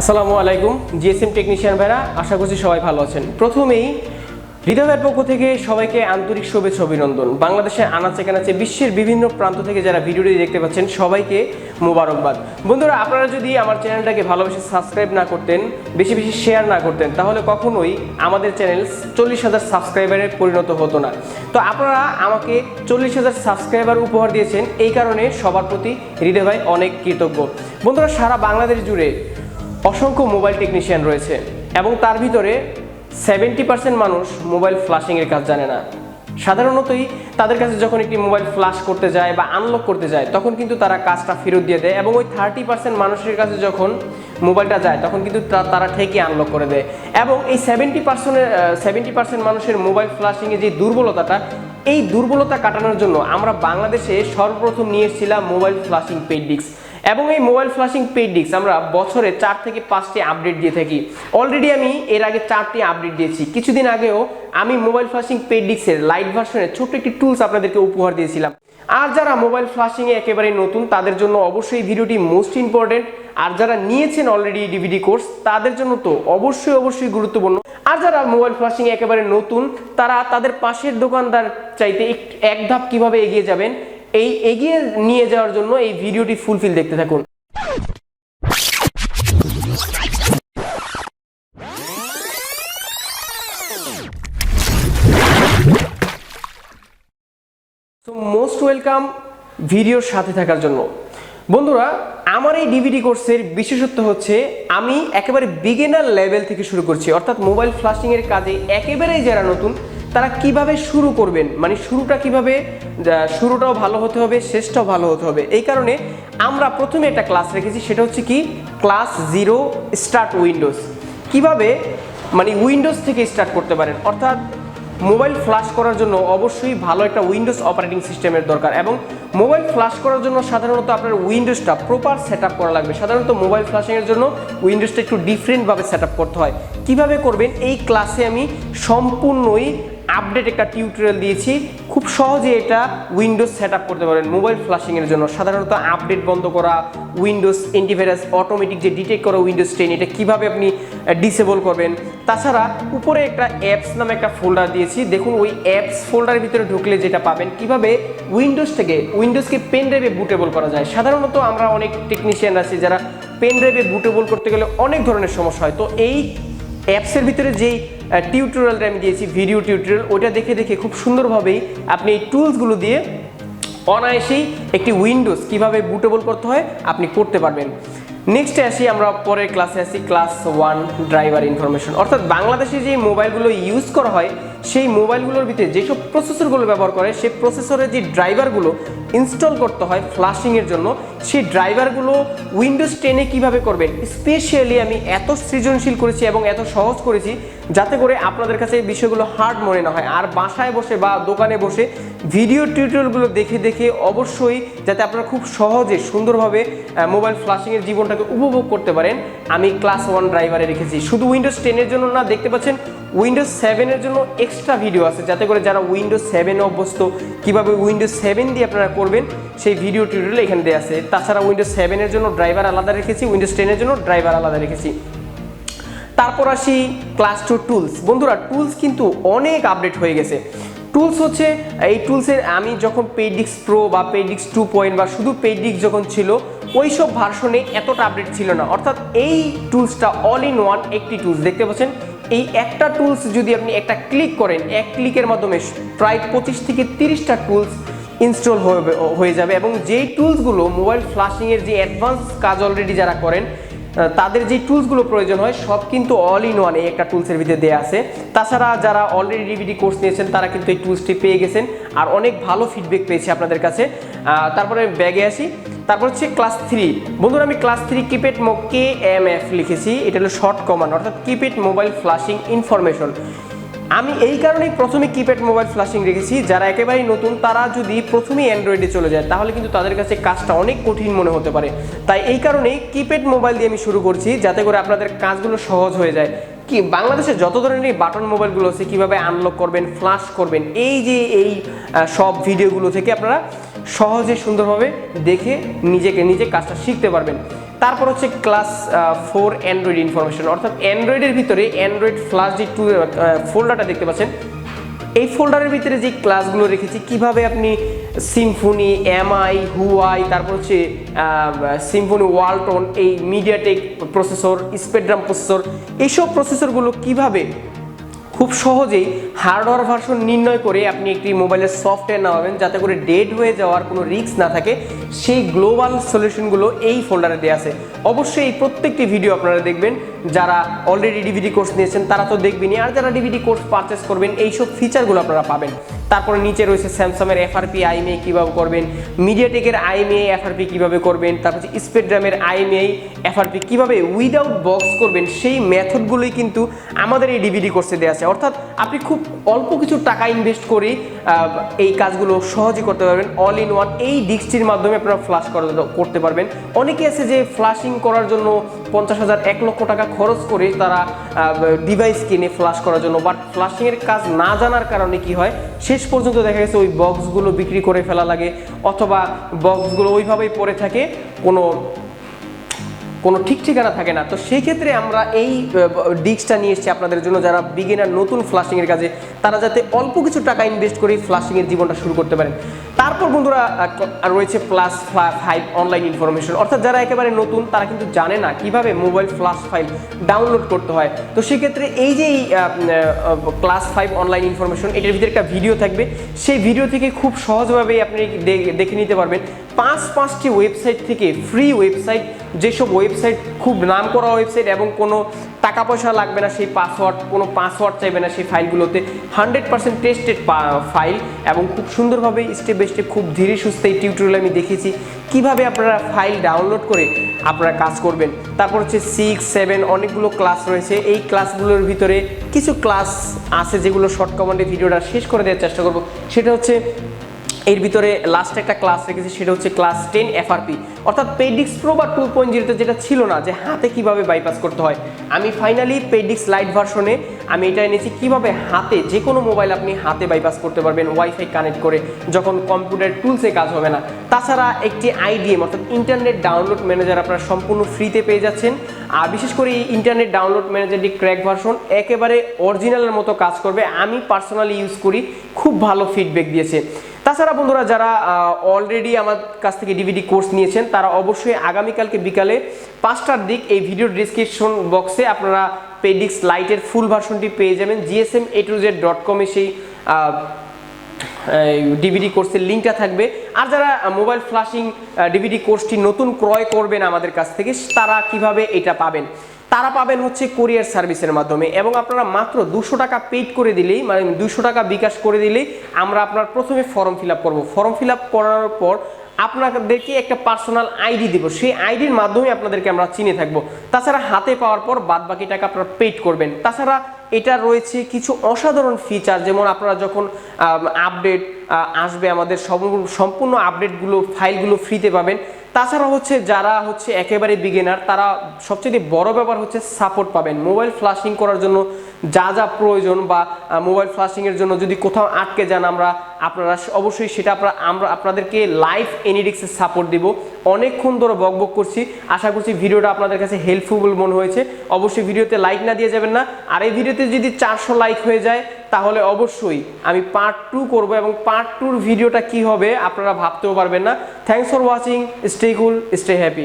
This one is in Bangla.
আসসালামু আলাইকুম, জিএসএম টেকনিশিয়ান ভাইরা, আশা করছি সবাই ভালো আছেন। প্রথমেই হৃদয়ের পক্ষ থেকে সবাইকে আন্তরিক শুভেচ্ছা, অভিনন্দন। বাংলাদেশের আনাচে কানাচে বিশ্বের বিভিন্ন প্রান্ত থেকে যারা ভিডিওটি দেখতে পাচ্ছেন, সবাইকে মোবারকবাদ। বন্ধুরা, আপনারা যদি আমার চ্যানেলটাকে ভালোবেসে সাবস্ক্রাইব না করতেন, বেশি বেশি শেয়ার না করতেন, তাহলে কখনোই আমাদের চ্যানেল চল্লিশ হাজার সাবস্ক্রাইবারে পরিণত হতো না। তো আপনারা আমাকে চল্লিশ হাজার সাবস্ক্রাইবার উপহার দিয়েছেন, এই কারণে সবার প্রতি হৃদয় অনেক কৃতজ্ঞ। বন্ধুরা, সারা বাংলাদেশ জুড়ে অসংখ্য মোবাইল টেকনিশিয়ান রয়েছে এবং তার ভিতরে সেভেন্টি পার্সেন্ট মানুষ মোবাইল ফ্লাশিংয়ের কাজ জানে না। সাধারণতই তাদের কাছে যখন একটি মোবাইল ফ্লাশ করতে যায় বা আনলক করতে যায়, তখন কিন্তু তারা কাজটা ফেরত দিয়ে দেয় এবং ওই থার্টি পার্সেন্ট মানুষের কাছে যখন মোবাইলটা যায়, তখন কিন্তু তারা ঠেকে আনলক করে দেয়। এবং এই সেভেন্টি পার্সেন্টের সেভেন্টি পার্সেন্ট মানুষের মোবাইল ফ্লাশিংয়ে যে দুর্বলতাটা, এই দুর্বলতা কাটানোর জন্য আমরা বাংলাদেশে সর্বপ্রথম নিয়ে এসেছিলাম মোবাইল ফ্লাশিং পেডিক্স এবং এই মোবাইল ফ্লাশিং পেড ডিস্ক আমরা বছরে চার থেকে পাঁচটি আপডেট দিয়ে থাকি। অলরেডি আমি এর আগে চারটি আপডেট দিয়েছি। কিছুদিন আগেও আমি মোবাইল ফ্লাশিং পেড ডিস্কের লাইট ভার্সনের ছোট্ট একটি টুলস আপনাদেরকে উপহার দিয়েছিলাম। আর যারা মোবাইল ফ্লাশিংয়ে একেবারে নতুন, তাদের জন্য অবশ্যই ভিডিওটি মোস্ট ইম্পর্টেন্ট আর যারা নিয়েছেন অলরেডি ডিভিডি কোর্স তাদের জন্য তো অবশ্যই অবশ্যই গুরুত্বপূর্ণ। আর যারা মোবাইল ফ্লাশিং একেবারে নতুন, তারা তাদের পাশের দোকানদার চাইতে এক ধাপ কীভাবে এগিয়ে যাবেন এই এগিয়ে নিয়ে যাওয়ার জন্য এই ভিডিওটি ফুলফিল দেখতে থাকুন। মোস্ট ওয়েলকাম ভিডিওর সাথে থাকার জন্য। বন্ধুরা, আমার এই ডিভিডি কোর্সের বিশেষত্ব হচ্ছে, আমি একেবারে বিগিনার লেভেল থেকে শুরু করছি। অর্থাৎ মোবাইল ফ্লাশিংয়ের কাজে একেবারেই যারা নতুন তারা কীভাবে শুরু করবেন? মানে শুরুটা কীভাবে? শুরুটাও ভালো হতে হবে, শেষটাও ভালো হতে হবে। এই কারণে আমরা প্রথমে একটা ক্লাস রেখেছি, সেটা হচ্ছে কি? ক্লাস জিরো স্টার্ট উইন্ডোজ কীভাবে? মানে উইন্ডোজ থেকে স্টার্ট করতে পারেন। অর্থাৎ মোবাইল ফ্লাশ করার জন্য অবশ্যই ভালো একটা উইন্ডোজ অপারেটিং সিস্টেমের দরকার। এবং মোবাইল ফ্লাশ করার জন্য সাধারণত আপনার উইন্ডোজটা প্রপার সেট করা লাগবে। সাধারণত মোবাইল ফ্লাশিংয়ের জন্য উইন্ডোজটা একটু ডিফারেন্টভাবে সেট করতে হয়। কীভাবে করবেন? এই ক্লাসে আমি সম্পূর্ণই আপডেট একটা টিউটোরিয়াল দিয়েছি। খুব সহজে এটা উইন্ডোজ সেট করতে পারেন। মোবাইল ফ্লাশিংয়ের জন্য। সাধারণত আপডেট বন্ধ করা উইন্ডোজ অ্যান্টিভাইরাস অটোমেটিক যে ডিটেক্ট করা উইন্ডোজ টেন এটা কীভাবে আপনি ডিসেবল করবেন? তাছাড়া উপরে একটা অ্যাপস নামে একটা ফোল্ডার দিয়েছি। দেখুন, ওই অ্যাপস ফোল্ডারের ভিতরে ঢুকলে যেটা পাবেন, কীভাবে উইন্ডোজ থেকে উইন্ডোজকে পেন ড্রাইভে বুটেবল করা যায়। সাধারণত আমরা অনেক টেকনিশিয়ান আছি যারা পেন ড্রাইভে বুটেবল করতে গেলে অনেক ধরনের সমস্যা হয়। তো এই অ্যাপসের ভিতরে যেই টিউটোরিয়ালটা আমি দিয়েছি ভিডিও টিউটোরিয়াল ওটা দেখে দেখে খুব সুন্দরভাবেই আপনি এই টুলসগুলো দিয়ে অনায়াসেই একটি উইন্ডোজ কীভাবে বুটেবল করতে হয় আপনি করতে পারবেন। নেক্সটে আসি আমরা, পরের ক্লাসে আসি ক্লাস ওয়ান ড্রাইভার ইনফরমেশন অর্থাৎ বাংলাদেশে যে মোবাইলগুলো ইউজ করা হয় সেই মোবাইলগুলোর ভিতরে যেসব প্রসেসরগুলো ব্যবহার করে, সেই প্রসেসরের যে ড্রাইভারগুলো ইনস্টল করতে হয় ফ্লাশিংয়ের জন্য, সেই ড্রাইভারগুলো উইন্ডোজ টেনে কীভাবে করবেন স্পেশালি আমি এত সৃজনশীল করেছি এবং এত সহজ করেছি যাতে করে আপনাদের কাছে এই বিষয়গুলো হার্ড মনে না হয়। আর বাসায় বসে বা দোকানে বসে ভিডিও টিউটোরিয়ালগুলো দেখে দেখে অবশ্যই যাতে আপনারা খুব সহজে সুন্দরভাবে মোবাইল ফ্লাশিংয়ের জীবনটাকে উপভোগ করতে পারেন। আমি ক্লাস ওয়ান ড্রাইভারে রেখেছি। শুধু উইন্ডোজ টেনের জন্য না, দেখতে পাচ্ছেন উইন্ডোজ সেভেনের জন্য এক্সট্রা ভিডিও আছে। যাতে করে যারা উইন্ডোজ সেভেন অভ্যস্ত, কীভাবে উইন্ডোজ সেভেন দিয়ে আপনারা করবেন, সেই ভিডিও টিউটোরিয়াল এখানে দেওয়া আছে। তাছাড়া উইন্ডোজ সেভেনের জন্য ড্রাইভার আলাদা রেখেছি উইন্ডোজ টেনের জন্য ড্রাইভার আলাদা রেখেছি। তারপর আসি ক্লাস টু টুলস বন্ধুরা টুলস কিন্তু অনেক আপডেট হয়ে গেছে। টুলস হচ্ছে, এই টুলসের আমি যখন পেডিক্স প্রো বা পেডিক্স টু পয়েন্ট বা শুধু পেডিক্স যখন ছিল ওই সব ভার্সনে এতটা আপডেট ছিল না। অর্থাৎ এই টুলসটা অল ইন ওয়ান একটি টুলস দেখতে পাচ্ছেন? এই একটা টুলস যদি আপনি একটা ক্লিক করেন, এক ক্লিকের মাধ্যমে প্রায় পঁচিশ থেকে তিরিশটা টুলস ইনস্টল হয়ে যাবে এবং যেই টুলসগুলো মোবাইল ফ্লাশিংয়ের যে অ্যাডভান্স কাজ অলরেডি যারা করেন তাদের যে টুলসগুলো প্রয়োজন হয়, সব কিন্তু অল ইন ওয়ান এই একটা টুলসের ভিতরে দেওয়া আছে। তাছাড়া যারা অলরেডি ডিভিডি কোর্স নিয়েছেন, তারা কিন্তু এই টুলসটি পেয়ে গেছেন। আর অনেক ভালো ফিডব্যাক পেয়েছে আপনাদের কাছে। তারপরে ব্যাগে আসি তারপর হচ্ছে ক্লাস থ্রি বন্ধুরা, আমি ক্লাস থ্রি কিপ্যাড মো কে এম এফ লিখেছি। এটা হলো শর্ট কমান্ড অর্থাৎ কিপ্যাড মোবাইল ফ্লাশিং ইনফরমেশন আমি এই কারণেই প্রথমে কিপ্যাড মোবাইল ফ্লাশিং রেখেছি। যারা একেবারেই নতুন, তারা যদি প্রথমেই অ্যান্ড্রয়েডে চলে যায়, তাহলে কিন্তু তাদের কাছে কাজটা অনেক কঠিন মনে হতে পারে। তাই এই কারণেই কিপ্যাড মোবাইল দিয়ে আমি শুরু করছি, যাতে করে আপনাদের কাজগুলো সহজ হয়ে যায়। কি, বাংলাদেশে যত ধরনের বাটন মোবাইলগুলো আছে, কীভাবে আনলক করবেন ফ্লাশ করবেন, এই যে এই সব ভিডিওগুলো থেকে আপনারা সহজে, সুন্দরভাবে দেখে নিজেকে, নিজে কাজটা শিখতে পারবেন। তারপর হচ্ছে ক্লাস ফোর অ্যান্ড্রয়েড ইনফরমেশন অর্থাৎ অ্যান্ড্রয়েডের ভিতরে অ্যান্ড্রয়েড ফ্লাশ যে টু ফোল্ডারটা দেখতে পাচ্ছেন। এই ফোল্ডারের ভিতরে যে ক্লাসগুলো রেখেছি, কীভাবে আপনি সিম্ফনি এমআই হুয়াই তারপর হচ্ছে সিম্ফনি ওয়ালটন এই মিডিয়াটেক প্রসেসর স্পেড্রাম প্রসেসর এইসব প্রসেসরগুলো কীভাবে খুব সহজেই হার্ডওয়্যার ভার্সন নির্ণয় করে আপনি একটি মোবাইলের সফটওয়্যার নামাবেন, যাতে করে ডেড হয়ে যাওয়ার কোনো রিস্ক না থাকে। সেই গ্লোবাল সলিউশনগুলো এই ফোল্ডারে দেওয়া আছে। অবশ্যই এই প্রত্যেকটি ভিডিও আপনারা দেখবেন। যারা অলরেডি ডিভিডি কোর্স নিয়েছেন, তারা তো দেখবেনই। আর যারা ডিভিডি কোর্স পারচেস করবেন, এইসব ফিচারগুলো আপনারা পাবেন। তারপরে নিচে রয়েছে স্যামসাংয়ের এফআরপি আইএমএ কীভাবে করবেন মিডিয়াটেকের আইএমএ এফআরপি কীভাবে করবেন, তারপর হচ্ছে স্পেড্রামের আইএমএ এফআরপি কীভাবে উইদাউট বক্স করবেন, সেই মেথডগুলোই কিন্তু আমাদের এই ডিভিডি কোর্সে দেওয়া আছে। অর্থাৎ আপনি খুব অল্প কিছু টাকা ইনভেস্ট করে এই কাজগুলো সহজে করতে পারবেন। অল ইন ওয়ান এই ডিস্কটির মাধ্যমে আপনারা ফ্লাশ করতে পারবেন। অনেকে আছে যে ফ্লাশিং করার জন্য পঞ্চাশ হাজার এক লক্ষ টাকা খরচ করে তারা ডিভাইস কিনে ফ্লাশ করার জন্য। বাট ফ্লাশিংয়ের কাজ না জানার কারণে কি হয়, শেষ পর্যন্ত দেখা গেছে ওই বক্সগুলো বিক্রি করে ফেলা লাগে, অথবা বক্সগুলো ওইভাবেই পড়ে থাকে, কোনো কোনো ঠিক ঠিকানা থাকে না। তো সেই ক্ষেত্রে আমরা এই ডিস্কটা নিয়ে এসেছি আপনাদের জন্য যারা বিগিনার নতুন ফ্লাশিংয়ের কাজে, তারা যাতে অল্প কিছু টাকা ইনভেস্ট করে ফ্লাশিংয়ের জীবনটা শুরু করতে পারেন। তারপর বন্ধুরা রয়েছে প্লাস ফাইভ অনলাইন ইনফরমেশন অর্থাৎ যারা একেবারে নতুন, তারা কিন্তু জানে না কীভাবে মোবাইল ফ্লাশ ফাইল ডাউনলোড করতে হয়। তো সেক্ষেত্রে এই যে এই ক্লাস ফাইভ অনলাইন ইনফরমেশন এটার ভিতরে একটা ভিডিও থাকবে। সেই ভিডিও থেকে খুব সহজভাবেই আপনি দেখে নিতে পারবেন। পাঁচ পাঁচটি ওয়েবসাইট থেকে ফ্রি ওয়েবসাইট যেসব ওয়েবসাইট খুব নাম করা ওয়েবসাইট এবং কোনো টাকা পয়সা লাগবে না, সেই পাসওয়ার্ড কোনো পাসওয়ার্ড চাইবে না সেই ফাইলগুলোতে হান্ড্রেড পার্সেন্ট টেস্টেড ফাইল এবং খুব সুন্দরভাবে স্টেপ বাই স্টেপ খুব ধীরে সুস্থে এই টিউটোরিয়াল আমি দেখেছি। কীভাবে আপনারা ফাইল ডাউনলোড করে আপনারা কাজ করবেন? তারপর হচ্ছে সিক্স সেভেন অনেকগুলো ক্লাস রয়েছে। এই ক্লাসগুলোর ভিতরে কিছু ক্লাস আছে যেগুলো শর্ট কমান্ডে ভিডিওটা শেষ করে দেওয়ার চেষ্টা করব। সেটা হচ্ছে এর ভিতরে লাস্ট একটা ক্লাস রেখেছি, সেটা হচ্ছে ক্লাস টেন এফআরপি অর্থাৎ পেডিক্স প্রো বা টু পয়েন্ট জিরোতে যেটা ছিল না, যে হাতে কীভাবে বাইপাস করতে হয়। আমি ফাইনালি পেডিক্স লাইট ভার্সনে আমি এটা এনেছি, কীভাবে হাতে যে কোনো মোবাইল আপনি হাতে বাইপাস করতে পারবেন ওয়াইফাই কানেক্ট করে যখন কম্পিউটার টুলসে কাজ হবে না। তাছাড়া একটি আইডিএম অর্থাৎ ইন্টারনেট ডাউনলোড ম্যানেজার আপনারা সম্পূর্ণ ফ্রিতে পেয়ে যাচ্ছেন। আর বিশেষ করে এই ইন্টারনেট ডাউনলোড ম্যানেজারটি ক্র্যাক ভার্সন একেবারে অরিজিনালের মতো কাজ করবে। আমি পার্সোনালি ইউজ করি, খুব ভালো ফিডব্যাক দিয়েছে। তাছাড়া বন্ধুরা যারা অলরেডি আমার কাছ থেকে ডিভিডি কোর্স নিয়েছেন, তারা অবশ্যই আগামীকালকে বিকালে পাঁচটার দিক এই ভিডিও ডিসক্রিপশন বক্সে আপনারা পেডিক্স লাইটের ফুল ভার্সনটি পেয়ে যাবেন। GSM A to Z dot কমে সেই ডিভিডি কোর্সের লিঙ্কটা থাকবে। আর যারা মোবাইল ফ্লাশিং ডিভিডি কোর্সটি নতুন ক্রয় করবেন আমাদের কাছ থেকে, তারা কীভাবে এটা পাবেন? তারা পাবেন হচ্ছে কোরিয়ার সার্ভিসের মাধ্যমে এবং আপনারা মাত্র দুশো টাকা পেড করে দিলেই মানে দুশো টাকা বিকাশ করে দিলেই আমরা আপনার প্রথমে ফর্ম ফিল আপ করব। ফর্ম ফিল আপ করার পর আপনাদেরকে একটা পার্সোনাল আইডি দিব। সেই আইডির মাধ্যমে আপনাদেরকে আমরা চিনে থাকব। তাছাড়া হাতে পাওয়ার পর বাদ বাকি টাকা আপনারা পেড করবেন। তাছাড়া এটা রয়েছে কিছু অসাধারণ ফিচার যেমন আপনারা যখন আপডেট আসবে আমাদের সম্পূর্ণ আপডেটগুলো ফাইলগুলো ফ্রিতে পাবেন। তাছাড়া হচ্ছে যারা হচ্ছে একেবারে বিগিনার তারা সবচেয়ে বড় ব্যাপার হচ্ছে সাপোর্ট পাবেন। মোবাইল ফ্লাশিং করার জন্য যা যা প্রয়োজন বা মোবাইল ফ্লাশিংয়ের জন্য যদি কোথাও আটকে যান আমরা, আপনারা অবশ্যই সেটা আমরা আপনাদেরকে লাইভ এনিডিক্সের সাপোর্ট দিব। অনেকক্ষণ ধরে বকবক করছি। আশা করছি ভিডিওটা আপনাদের কাছে হেল্পফুল মনে হয়েছে। অবশ্যই ভিডিওতে লাইক না দিয়ে যাবেন না। আর এই ভিডিওতে যদি চারশো লাইক হয়ে যায় তাহলে অবশ্যই আমি পার্ট টু করব এবং পার্ট টুর ভিডিওটা কি হবে আপনারা ভাবতেও পারবেন না। Thanks for watching stay cool stay happy